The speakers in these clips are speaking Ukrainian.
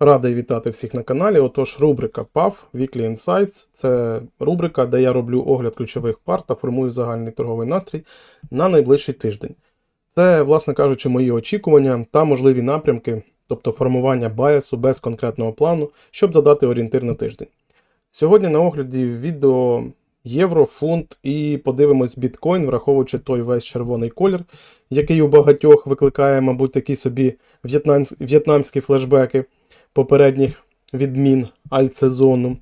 Радий вітати всіх на каналі. Отож, рубрика PAF Weekly Insights це рубрика, де я роблю огляд ключових пар та формую загальний торговий настрій на найближчий тиждень. Це, власне кажучи, мої очікування та можливі напрямки, тобто формування байасу без конкретного плану, щоб задати орієнтир на тиждень. Сьогодні на огляді відео євро, фунт і подивимось біткоін, враховуючи той весь червоний колір, який у багатьох викликає, мабуть, такі собі в'єтнамські флешбеки попередніх відмін альтсезону.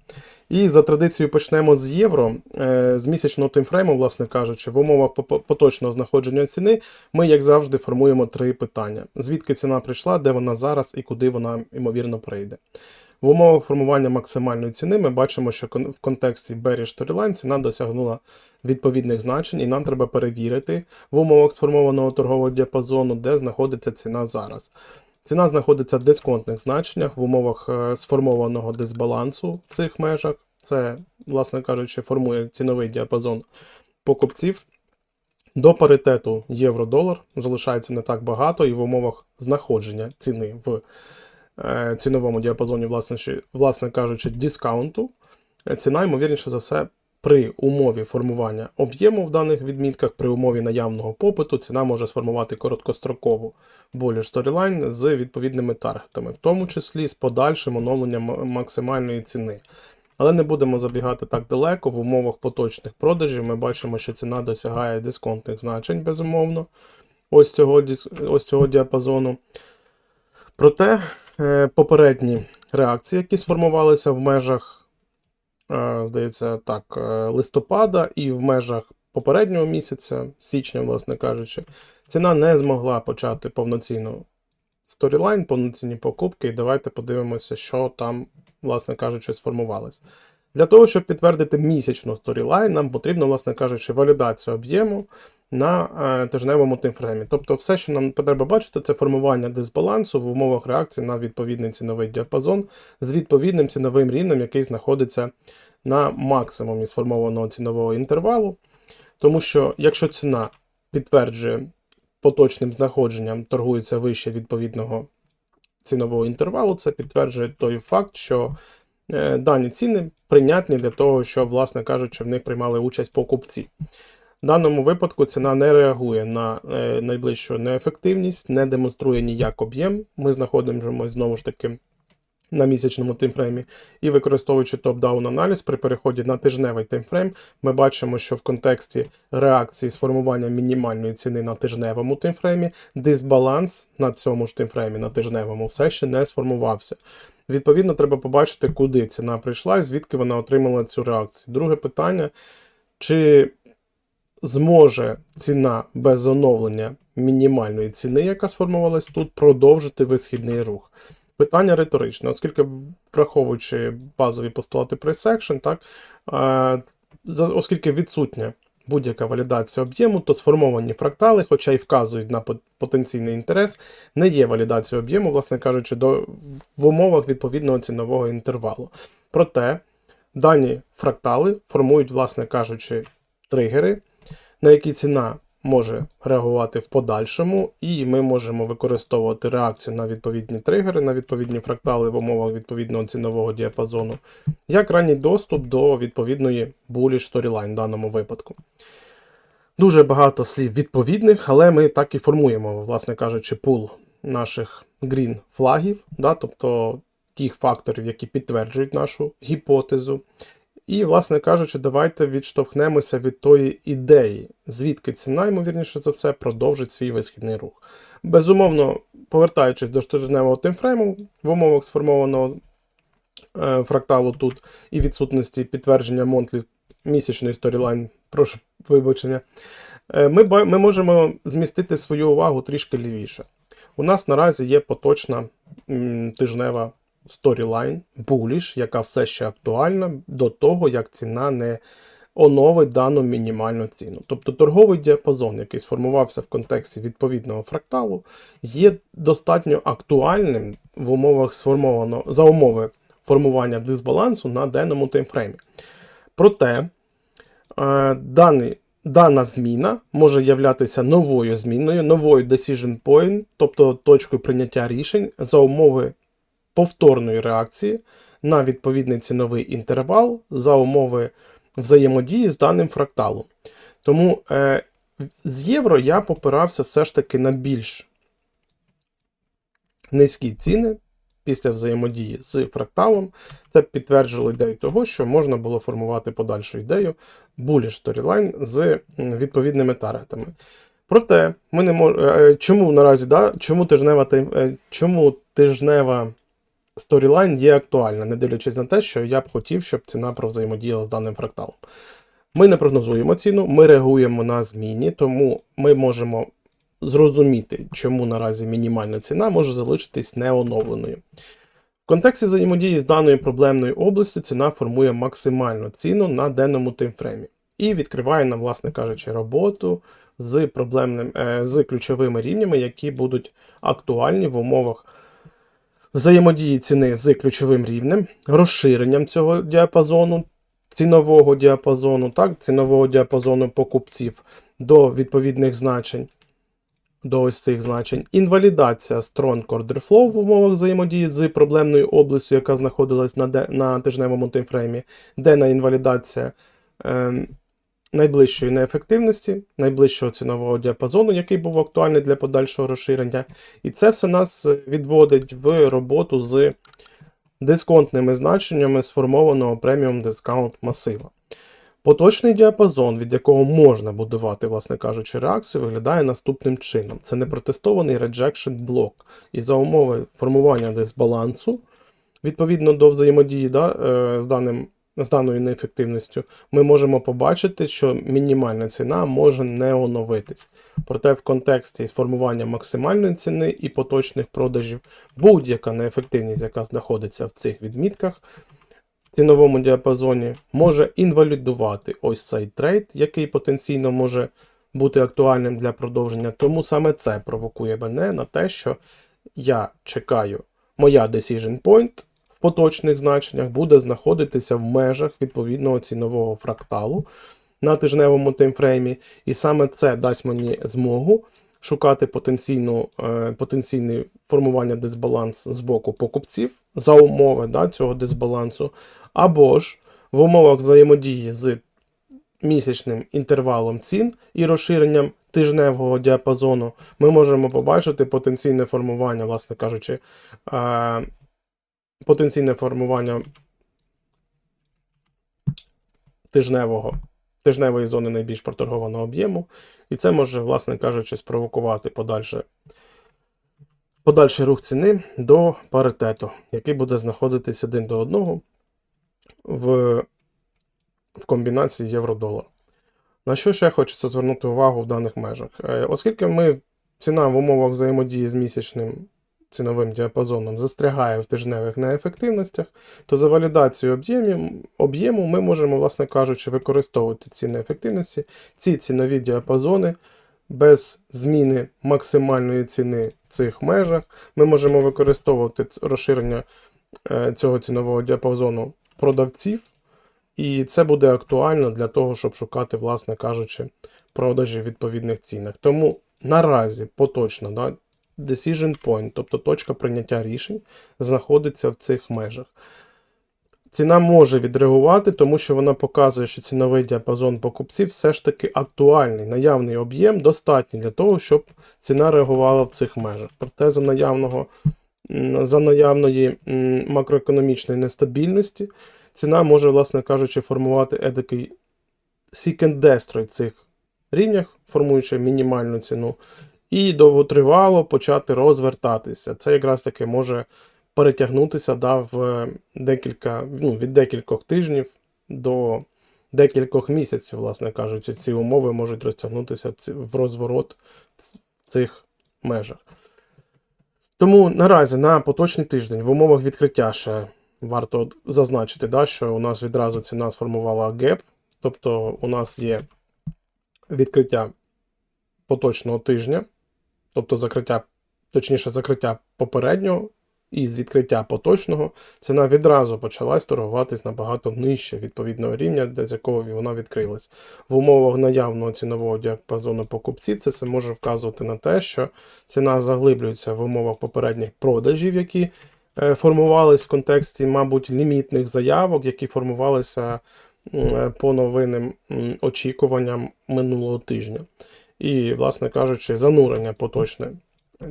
І за традицією почнемо з євро. Е, З місячного таймфрейму, власне кажучи, в умовах поточного знаходження ціни ми, як завжди, формуємо три питання: звідки ціна прийшла, де вона зараз і куди вона ймовірно прийде. В умовах формування максимальної ціни ми бачимо, що в контексті Bearish Storyline ціна досягнула відповідних значень, і нам треба перевірити в умовах сформованого торгового діапазону, де знаходиться ціна зараз. Ціна знаходиться в дисконтних значеннях в умовах е, сформованого дисбалансу в цих межах. Це, власне кажучи, формує ціновий діапазон покупців. До паритету євро-долар залишається не так багато, і в умовах знаходження ціни в е, ціновому діапазоні, власне, власне кажучи, дискаунту, е, ціна, ймовірніше за все, при умові формування об'єму в даних відмітках, при умові наявного попиту, ціна може сформувати короткострокову боліш сторілайн з відповідними таргетами, в тому числі з подальшим оновленням максимальної ціни. Але не будемо забігати так далеко. В умовах поточних продажів ми бачимо, що ціна досягає дисконтних значень, безумовно, ось цього, ось цього діапазону. Проте е, попередні реакції, які сформувалися в межах, здається, так, е, листопада і в межах попереднього місяця, січня, власне кажучи, ціна не змогла почати повноцінну сторілайн, повноцінні покупки, і давайте подивимося, що там, власне кажучи, сформувалось. Для того, щоб підтвердити місячну сторілайн, нам потрібно, власне кажучи, валідацію об'єму на е, тижневому таймфреймі. Тобто, все, що нам треба бачити, це формування дисбалансу в умовах реакції на відповідний ціновий діапазон з відповідним ціновим рівнем, який знаходиться на максимумі сформованого цінового інтервалу. Тому що якщо ціна підтверджує поточним знаходженням, торгується вище відповідного цінового інтервалу, це підтверджує той факт, що е, дані ціни прийнятні для того, щоб, власне кажучи, в них приймали участь покупці. В даному випадку ціна не реагує на е, найближчу неефективність, не демонструє ніяк об'єм. Ми знаходимося знову ж таки на місячному таймфреймі. І використовуючи топ-даун аналіз при переході на тижневий таймфрейм, ми бачимо, що в контексті реакції сформування мінімальної ціни на тижневому таймфреймі дисбаланс на цьому ж таймфреймі на тижневому все ще не сформувався. Відповідно, треба побачити, куди ціна прийшла і звідки вона отримала цю реакцію. Друге питання: чи зможе ціна без оновлення мінімальної ціни, яка сформувалась тут, продовжити висхідний рух? Питання риторичне, оскільки враховуючи базові постулати price action, так, е, оскільки відсутня будь-яка валідація об'єму, то сформовані фрактали, хоча й вказують на потенційний інтерес, не є валідацією об'єму, власне кажучи, до, в умовах відповідного цінового інтервалу. Проте дані фрактали формують, власне кажучи, тригери, на які ціна може реагувати в подальшому, і ми можемо використовувати реакцію на відповідні тригери, на відповідні фрактали в умовах відповідного цінового діапазону, як ранній доступ до відповідної bullish storyline в даному випадку. Дуже багато слів відповідних, але ми так і формуємо, власне кажучи, пул наших green флагів, да, тобто тих факторів, які підтверджують нашу гіпотезу. І, власне кажучи, давайте відштовхнемося від тої ідеї, звідки ціна, ймовірніше за все, продовжить свій висхідний рух. Безумовно, повертаючись до штотижневого таймфрейму в умовах сформованого е, фракталу тут і відсутності підтвердження Монтлі місячної сторілайн, прошу вибачення, е, ми, ми можемо змістити свою увагу трішки лівіше. У нас наразі є поточна м, тижнева сторілайн, буліш, яка все ще актуальна до того, як ціна не оновить дану мінімальну ціну. Тобто торговий діапазон, який сформувався в контексті відповідного фракталу, є достатньо актуальним в умовах сформованого за умови формування дисбалансу на денному таймфреймі. Проте е, даний Дана зміна може являтися новою зміною, новою decision point, тобто точкою прийняття рішень за умови повторної реакції на відповідний ціновий інтервал за умови взаємодії з даним фракталом. Тому е, з євро я попирався все ж таки на більш низькі ціни після взаємодії з фракталом. Це підтверджувало ідею того, що можна було формувати подальшу ідею bullish storyline з відповідними таргетами. Проте, ми не мож... е, чому наразі, да? чому тижнева, е, чому тижнева сторілайн є актуальна, не дивлячись на те, що я б хотів, щоб ціна провзаємодіяла з даним фракталом. Ми не прогнозуємо ціну, ми реагуємо на зміни, тому ми можемо зрозуміти, чому наразі мінімальна ціна може залишитись неоновленою. В контексті взаємодії з даною проблемною областю ціна формує максимальну ціну на денному таймфреймі і відкриває нам, власне кажучи, роботу з проблемним, е, з ключовими рівнями, які будуть актуальні в умовах взаємодії ціни з ключовим рівнем, розширенням цього діапазону, цінового діапазону, так, цінового діапазону покупців до відповідних значень. До ось цих значень. Інвалідація Order Flow в умовах взаємодії з проблемною областю, яка знаходилась на, де, на тижневому таймфреймі, денна інвалідація ем, найближчої неефективності, найближчого цінового діапазону, який був актуальний для подальшого розширення. І це все нас відводить в роботу з дисконтними значеннями сформованого преміум дискаунт масива. Поточний діапазон, від якого можна будувати, власне кажучи, реакцію, виглядає наступним чином: це непротестований rejection блок. І за умови формування дисбалансу, відповідно до взаємодії да, е, з, даним, з даною неефективністю, ми можемо побачити, що мінімальна ціна може не оновитись. Проте в контексті формування максимальної ціни і поточних продажів будь-яка неефективність, яка знаходиться в цих відмітках, в ціновому діапазоні може інвалідувати ось цей трейд, який потенційно може бути актуальним для продовження. Тому саме це провокує мене на те, що я чекаю, моя decision point поточних значеннях буде знаходитися в межах відповідного цінового фракталу на тижневому таймфреймі, і саме це дасть мені змогу шукати потенційну, е, потенційне формування дисбаланс з боку покупців за умови да, цього дисбалансу, або ж в умовах взаємодії з місячним інтервалом цін і розширенням тижневого діапазону, ми можемо побачити потенційне формування, власне кажучи, е, потенційне формування тижневого, тижневої зони найбільш проторгованого об'єму, і це може, власне кажучи, спровокувати подальше, подальший рух ціни до паритету, який буде знаходитись один до одного в, в комбінації євро-долар. На що ще хочеться звернути увагу в даних межах? Е, Оскільки ми ціна в умовах взаємодії з місячним ціновим діапазоном застрягає в тижневих неефективностях, то за валідацією об'єму ми можемо, власне кажучи, використовувати ці неефективності, ці цінові діапазони без зміни максимальної ціни в цих межах. Ми можемо використовувати розширення е, цього цінового діапазону продавців, і це буде актуально для того, щоб шукати, власне кажучи, продажі в відповідних цінах. Тому наразі поточно да, decision point, тобто точка прийняття рішень, знаходиться в цих межах. Ціна може відреагувати, тому що вона показує, що ціновий діапазон покупців все ж таки актуальний. Наявний об'єм достатній для того, щоб ціна реагувала в цих межах. Проте за наявного за наявної макроекономічної нестабільності ціна може, власне кажучи, формувати and destroy цих рівнях, формуючи мінімальну ціну, і довготривало почати розвертатися. Це якраз таки може перетягнутися да, в декілька, ну, від декількох тижнів до декількох місяців, власне кажучи, ці умови можуть розтягнутися в розворот в цих межах. Тому наразі на поточний тиждень в умовах відкриття ще варто зазначити, да, що у нас відразу ціна сформувала геп, тобто у нас є відкриття поточного тижня, тобто закриття, точніше, закриття попереднього і з відкриття поточного ціна відразу почалась торгуватись набагато нижче відповідного рівня, з якого вона відкрилась. В умовах наявного цінового діапазону покупців це все може вказувати на те, що ціна заглиблюється в умовах попередніх продажів, які е, формувались в контексті, мабуть, лімітних заявок, які формувалися м, по новинним очікуванням минулого тижня. І, власне кажучи, занурення поточне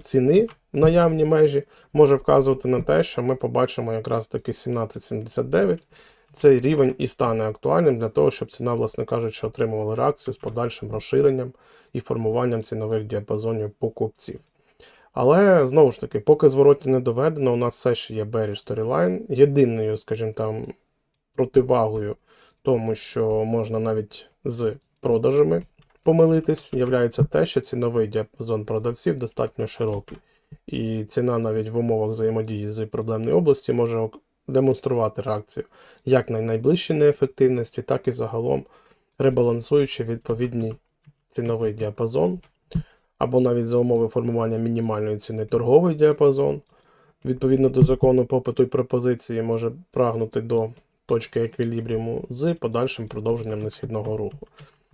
ціни в наявні межі може вказувати на те, що ми побачимо якраз таки 17,79. Цей рівень і стане актуальним для того, щоб ціна, власне кажучи, отримувала реакцію з подальшим розширенням і формуванням цінових діапазонів покупців. Але знову ж таки, поки зворотні не доведено, у нас все ще є bearish storyline. Єдиною, скажімо там, противагою тому, що можна навіть з продажами помилитись, являється те, що ціновий діапазон продавців достатньо широкий. І ціна навіть в умовах взаємодії з проблемної області може демонструвати реакцію як на найближчій неефективності, так і загалом ребалансуючи відповідний ціновий діапазон, або навіть за умови формування мінімальної ціни торговий діапазон. Відповідно до закону попиту і пропозиції може прагнути до точки еквілібріуму з подальшим продовженням несхідного руху.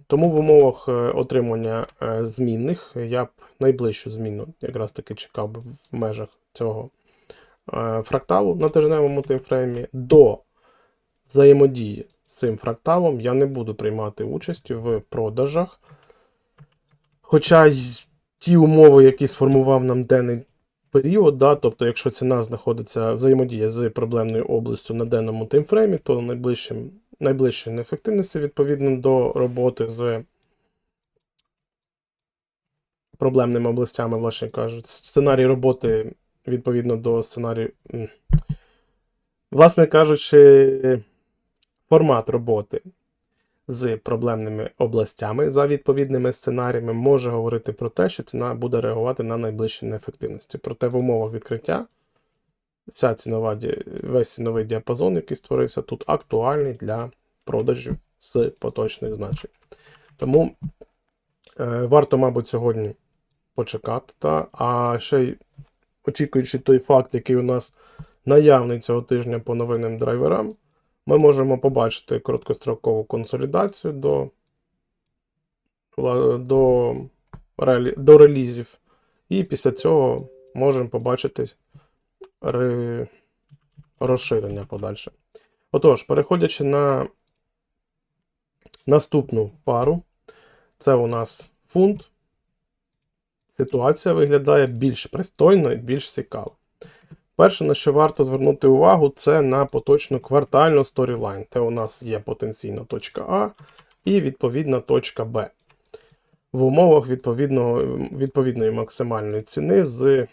Тому в умовах е, отримання е, змінних я б найближчу зміну якраз таки чекав в межах цього е, фракталу на тижневому таймфреймі. До взаємодії з цим фракталом я не буду приймати участь в продажах. Хоча ті умови, які сформував нам денний період, да, тобто, якщо ціна знаходиться взаємодія з проблемною областю на денному таймфреймі, то найближчим, найближчої неефективності відповідно до роботи з проблемними областями, власне кажуть, сценарій роботи відповідно до сценарію. Власне кажучи, формат роботи з проблемними областями за відповідними сценаріями може говорити про те, що ціна буде реагувати на найближчі неефективності. Проте в умовах відкриття вся цінова, весь ціновий діапазон, який створився тут, актуальний для продажів з поточних значень. Тому е, варто, мабуть, сьогодні почекати. Та? А ще й очікуючи той факт, який у нас наявний цього тижня по новинним драйверам, ми можемо побачити короткострокову консолідацію до, до, до релізів. І після цього можемо побачити розширення подальше. Отож, переходячи на наступну пару, це у нас фунт. Ситуація виглядає більш пристойно і більш цікаво. Перше, на що варто звернути увагу, це на поточну квартальну сторілайн. Це у нас є потенційно точка А і відповідна точка Б. В умовах відповідної максимальної ціни з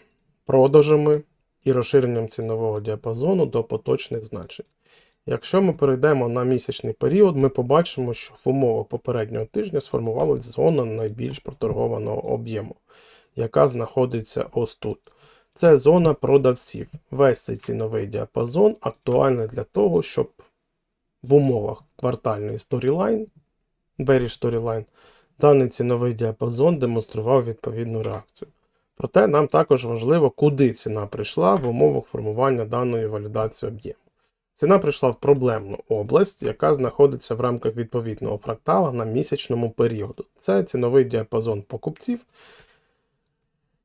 продажами і розширенням цінового діапазону до поточних значень. Якщо ми перейдемо на місячний період, ми побачимо, що в умовах попереднього тижня сформувалася зона найбільш проторгованого об'єму, яка знаходиться ось тут. Це зона продавців. Весь цей ціновий діапазон актуальний для того, щоб в умовах квартальної сторілайн, bearish storyline, даний ціновий діапазон демонстрував відповідну реакцію. Проте нам також важливо, куди ціна прийшла в умовах формування даної валідації об'єму. Ціна прийшла в проблемну область, яка знаходиться в рамках відповідного фрактала на місячному періоду. Це ціновий діапазон покупців.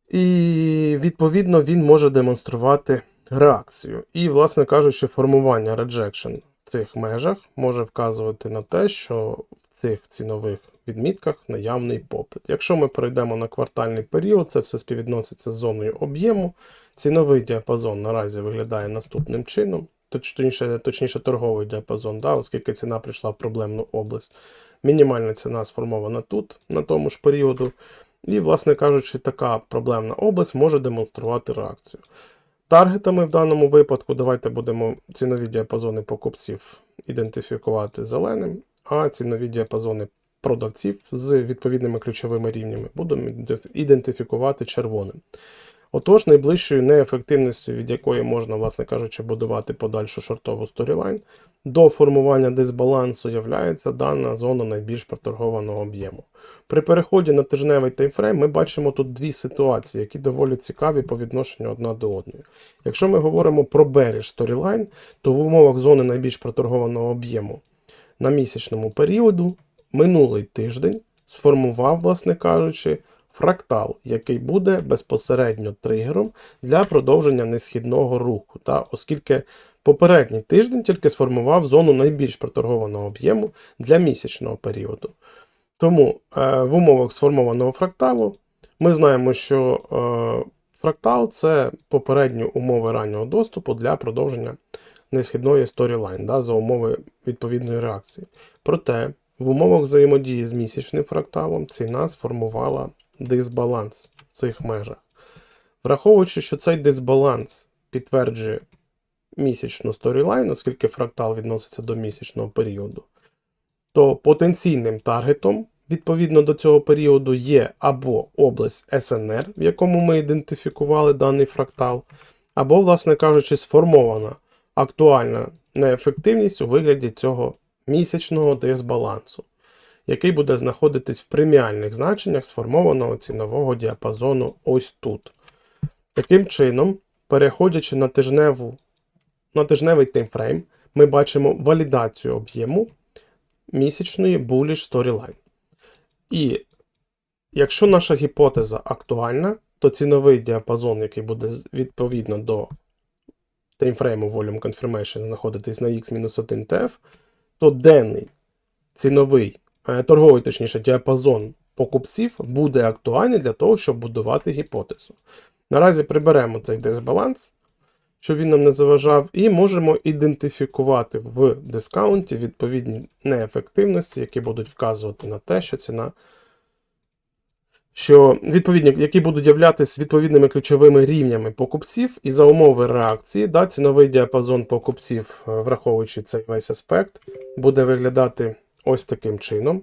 І відповідно він може демонструвати реакцію. І, власне кажучи, формування rejection в цих межах може вказувати на те, що в цих цінових відмітках наявний попит. Якщо ми перейдемо на квартальний період, це все співвідноситься з зоною об'єму. Ціновий діапазон наразі виглядає наступним чином, точніше, точніше торговий діапазон, да, оскільки ціна прийшла в проблемну область. Мінімальна ціна сформована тут, на тому ж періоду. І, власне кажучи, така проблемна область може демонструвати реакцію. Таргетами в даному випадку давайте будемо цінові діапазони покупців ідентифікувати зеленим, а цінові діапазони продавців з відповідними ключовими рівнями будемо ідентифікувати червоним. Отож, найближчою неефективністю, від якої можна, власне кажучи, будувати подальшу шортову сторілайн, до формування дисбалансу являється дана зона найбільш проторгованого об'єму. При переході на тижневий таймфрейм ми бачимо тут дві ситуації, які доволі цікаві по відношенню одна до одної. Якщо ми говоримо про bearish storyline, то в умовах зони найбільш проторгованого об'єму на місячному періоду минулий тиждень сформував, власне кажучи, фрактал, який буде безпосередньо тригером для продовження несхідного руху. Та, оскільки попередній тиждень тільки сформував зону найбільш проторгованого об'єму для місячного періоду. Тому е, в умовах сформованого фракталу ми знаємо, що е, фрактал це попередні умови раннього доступу для продовження несхідної сторілайн да, за умови відповідної реакції. Проте в умовах взаємодії з місячним фракталом ціна сформувала дисбаланс в цих межах. Враховуючи, що цей дисбаланс підтверджує місячну сторілайн, оскільки фрактал відноситься до місячного періоду, то потенційним таргетом відповідно до цього періоду є або область СНР, в якому ми ідентифікували даний фрактал, або, власне кажучи, сформована актуальна неефективність у вигляді цього місячного дисбалансу, який буде знаходитись в преміальних значеннях сформованого цінового діапазону ось тут. Таким чином, переходячи на тижневу, на тижневий таймфрейм, ми бачимо валідацію об'єму місячної bullish storyline. І якщо наша гіпотеза актуальна, то ціновий діапазон, який буде відповідно до таймфрейму Volume Confirmation знаходитись на X-1 TF, то денний ціновий, е, торговий, точніше, діапазон покупців буде актуальний для того, щоб будувати гіпотезу. Наразі приберемо цей дисбаланс, щоб він нам не заважав, і можемо ідентифікувати в дискаунті відповідні неефективності, які будуть вказувати на те, що ціна. Що відповідні, які будуть являтися відповідними ключовими рівнями покупців, і за умови реакції, да, ціновий діапазон покупців, е, враховуючи цей весь аспект, буде виглядати ось таким чином.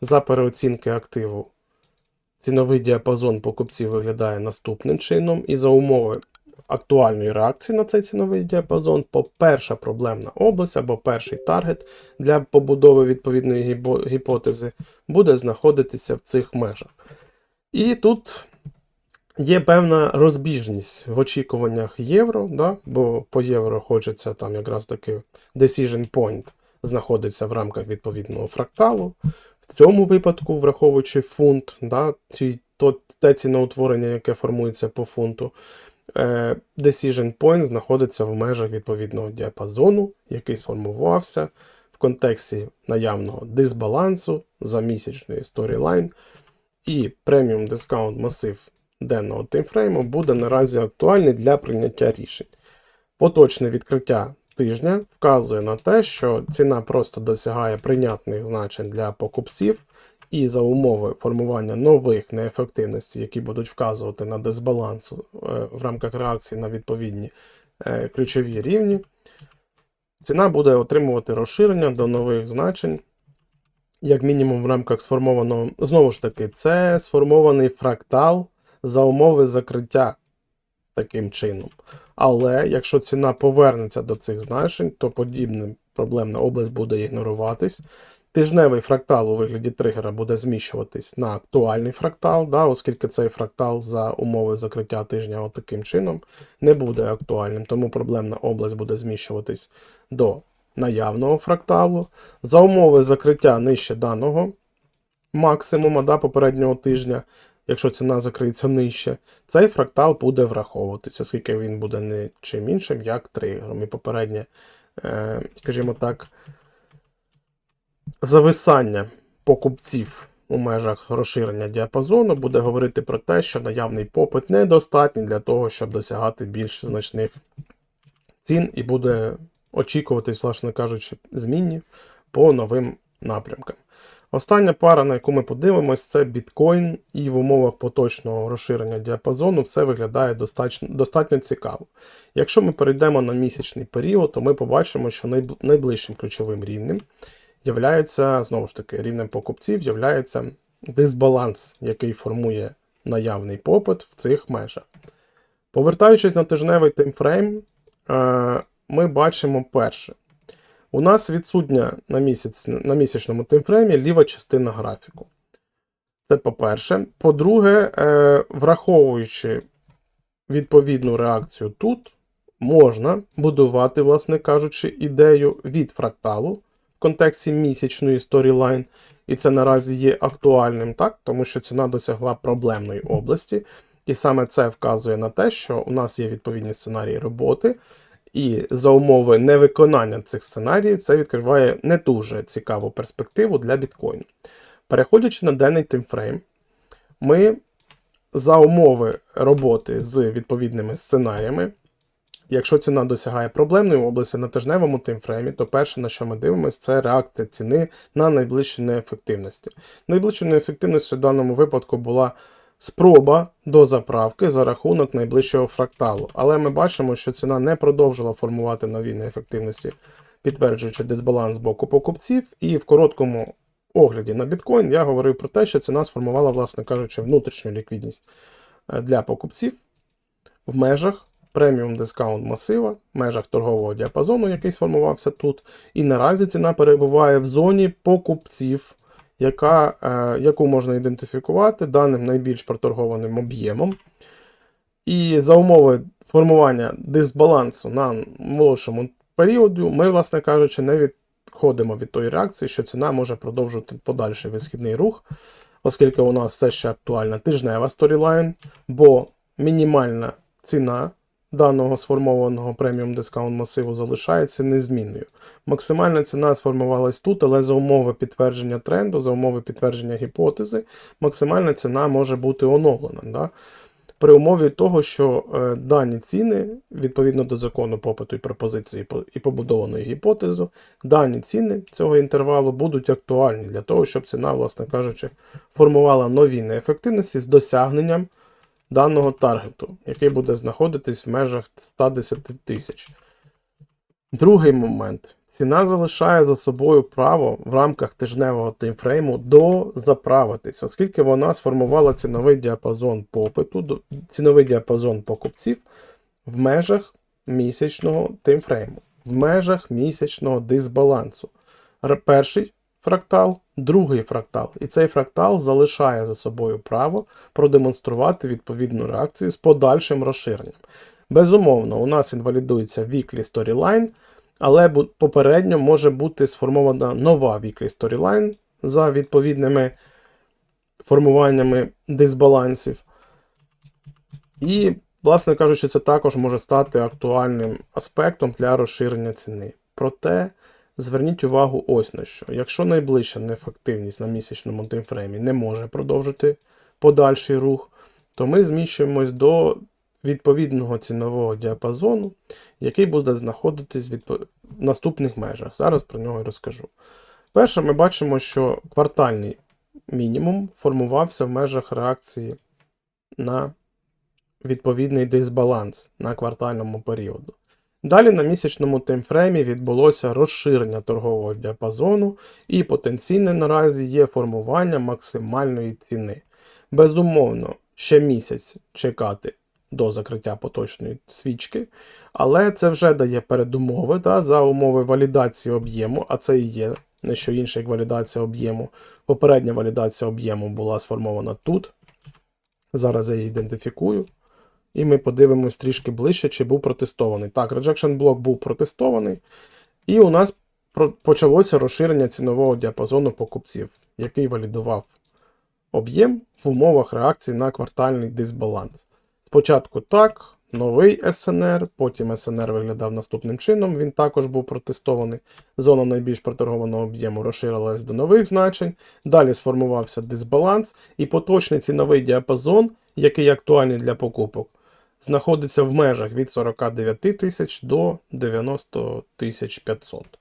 За переоцінки активу ціновий діапазон покупців виглядає наступним чином, і за умови актуальної реакції на цей ціновий діапазон, по перша проблемна область або перший таргет для побудови відповідної гіпотези буде знаходитися в цих межах. І тут є певна розбіжність в очікуваннях євро, да? бо по євро хочеться там якраз таки decision point знаходиться в рамках відповідного фракталу. В цьому випадку, враховуючи фунт, да, то, те ціноутворення, яке формується по фунту, е, decision point знаходиться в межах відповідного діапазону, який сформувався в контексті наявного дисбалансу за місячної storyline, і преміум дискаунт масив денного таймфрейму буде наразі актуальний для прийняття рішень. Поточне відкриття тижня вказує на те, що ціна просто досягає прийнятних значень для покупців, і за умови формування нових неефективностей, які будуть вказувати на дисбалансу е, в рамках реакції на відповідні е, ключові рівні, ціна буде отримувати розширення до нових значень, як мінімум в рамках сформованого. Знову ж таки, це сформований фрактал за умови закриття таким чином. Але якщо ціна повернеться до цих значень, то подібна проблемна область буде ігноруватись. Тижневий фрактал у вигляді тригера буде зміщуватись на актуальний фрактал, да, оскільки цей фрактал за умови закриття тижня от таким чином не буде актуальним, тому проблемна область буде зміщуватись до наявного фракталу. За умови закриття нижче даного максимума да, попереднього тижня, якщо ціна закриється нижче, цей фрактал буде враховуватись, оскільки він буде не чим іншим, як тригером. І попереднє, е, скажімо так, зависання покупців у межах розширення діапазону буде говорити про те, що наявний попит недостатній для того, щоб досягати більш значних цін, і буде очікуватись, власне кажучи, змінні по новим напрямкам. Остання пара, на яку ми подивимось, це біткоін, і в умовах поточного розширення діапазону все виглядає достатньо, достатньо цікаво. Якщо ми перейдемо на місячний період, то ми побачимо, що найближчим ключовим рівнем являється, знову ж таки, рівнем покупців являється дисбаланс, який формує наявний попит в цих межах. Повертаючись на тижневий таймфрейм, е, ми бачимо перше. У нас відсутня на, місяць, на місячному таймфреймі ліва частина графіку. Це по-перше. По-друге, е, враховуючи відповідну реакцію тут, можна будувати, власне кажучи, ідею від фракталу в контексті місячної сторілайн, і це наразі є актуальним, так? тому що ціна досягла проблемної області. І саме це вказує на те, що у нас є відповідні сценарії роботи, і за умови невиконання цих сценаріїв, це відкриває не дуже цікаву перспективу для біткоїну. Переходячи на денний таймфрейм, ми за умови роботи з відповідними сценаріями, якщо ціна досягає проблемної області на тижневому таймфреймі, то перше, на що ми дивимося, це реакція ціни на найближчі неефективності. Найближчою неефективністю в даному випадку була спроба до заправки за рахунок найближчого фракталу. Але ми бачимо, що ціна не продовжила формувати нові неефективності, підтверджуючи дисбаланс з боку покупців, і в короткому огляді на біткоін я говорив про те, що ціна сформувала, власне кажучи, внутрішню ліквідність е, для покупців в межах преміум дискаунт масива, в межах торгового діапазону, який сформувався тут. І наразі ціна перебуває в зоні покупців, яка, е, яку можна ідентифікувати даним найбільш проторгованим об'ємом. І за умови формування дисбалансу на молодшому періоді, ми, власне кажучи, не відходимо від тої реакції, що ціна може продовжувати подальший висхідний рух, оскільки у нас все ще актуальна тижнева сторілайн, бо мінімальна ціна даного сформованого преміум дискаунт масиву залишається незмінною. Максимальна ціна сформувалась тут, але за умови підтвердження тренду, за умови підтвердження гіпотези, максимальна ціна може бути оновлена. Да? При умові того, що е, дані ціни, відповідно до закону попиту і пропозиції і побудованої гіпотези, дані ціни цього інтервалу будуть актуальні для того, щоб ціна, власне кажучи, формувала нові неефективності з досягненням даного таргету, який буде знаходитись в межах 110 тисяч. Другий момент. Ціна залишає за собою право в рамках тижневого таймфрейму дозаправитись, оскільки вона сформувала ціновий діапазон попиту, ціновий діапазон покупців в межах місячного таймфрейму, в межах місячного дисбалансу. Перший фрактал, другий фрактал. І цей фрактал залишає за собою право продемонструвати відповідну реакцію з подальшим розширенням. Безумовно, у нас інвалідується weekly storyline, але попередньо може бути сформована нова weekly storyline за відповідними формуваннями дисбалансів. І, власне кажучи, це також може стати актуальним аспектом для розширення ціни. Проте зверніть увагу ось на що. Якщо найближча неефективність на місячному таймфреймі не може продовжити подальший рух, то ми зміщуємось до відповідного цінового діапазону, який буде знаходитись в наступних межах. Зараз про нього і розкажу. Перше, ми бачимо, що квартальний мінімум формувався в межах реакції на відповідний дисбаланс на квартальному періоду. Далі на місячному таймфреймі відбулося розширення торгового діапазону і потенційне наразі є формування максимальної ціни. Безумовно, ще місяць чекати до закриття поточної свічки, але це вже дає передумови та, за умови валідації об'єму, а це і є не що інше, як валідація об'єму. Попередня валідація об'єму була сформована тут. Зараз я її ідентифікую. І ми подивимось трішки ближче, чи був протестований. Так, rejection блок був протестований. І у нас почалося розширення цінового діапазону покупців, який валідував об'єм в умовах реакції на квартальний дисбаланс. Спочатку так, новий СНР, потім СНР виглядав наступним чином. Він також був протестований. Зона найбільш проторгованого об'єму розширилась до нових значень. Далі сформувався дисбаланс, і поточний ціновий діапазон, який актуальний для покупок, знаходиться в межах від 49 тисяч до 90 тисяч 500.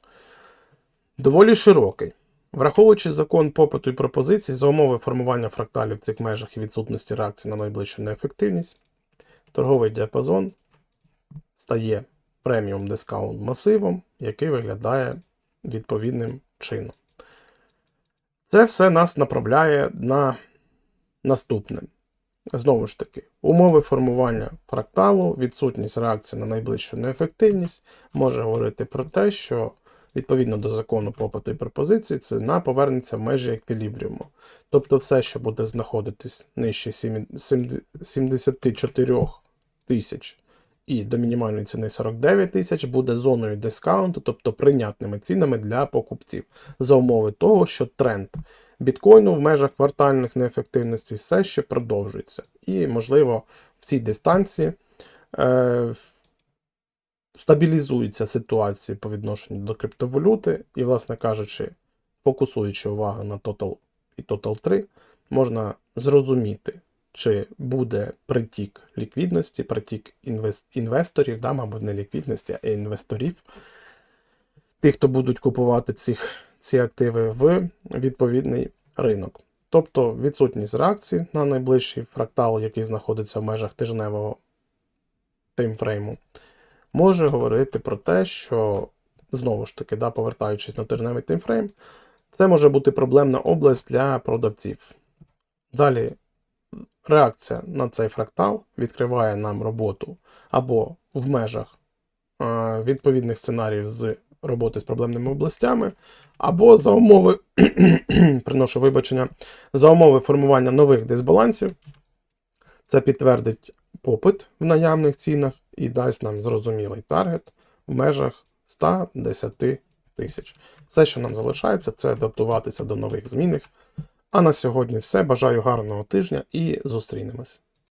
Доволі широкий. Враховуючи закон попиту і пропозицій за умови формування фракталів в цих межах і відсутності реакції на найближчу неефективність, торговий діапазон стає преміум дискаунт масивом, який виглядає відповідним чином. Це все нас направляє на наступне. Знову ж таки, умови формування фракталу, відсутність реакції на найближчу неефективність може говорити про те, що відповідно до закону попиту і пропозиції, ціна повернеться в межі еквілібріуму. Тобто все, що буде знаходитись нижче сім- сім- 74 тисяч і до мінімальної ціни 49 тисяч буде зоною дискаунту, тобто прийнятними цінами для покупців, за умови того, що тренд біткоїну в межах квартальних неефективностей все ще продовжується. І, можливо, в цій дистанції е, стабілізується ситуація по відношенню до криптовалюти, і, власне кажучи, фокусуючи увагу на Total і Total 3, можна зрозуміти, чи буде притік ліквідності, притік інвесторів, да, мабуть, не ліквідності, а інвесторів, тих, хто будуть купувати цих, ці активи в відповідний ринок. Тобто відсутність реакції на найближчий фрактал, який знаходиться в межах тижневого таймфрейму, може говорити про те, що знову ж таки, да, повертаючись на тижневий таймфрейм, це може бути проблемна область для продавців. Далі реакція на цей фрактал відкриває нам роботу або в межах е, відповідних сценаріїв з роботи з проблемними областями, або за умови, приношу вибачення, за умови формування нових дисбалансів. Це підтвердить попит в наявних цінах і дасть нам зрозумілий таргет в межах 110 тисяч. Все, що нам залишається, це адаптуватися до нових змінних. А на сьогодні все. Бажаю гарного тижня і зустрінемось.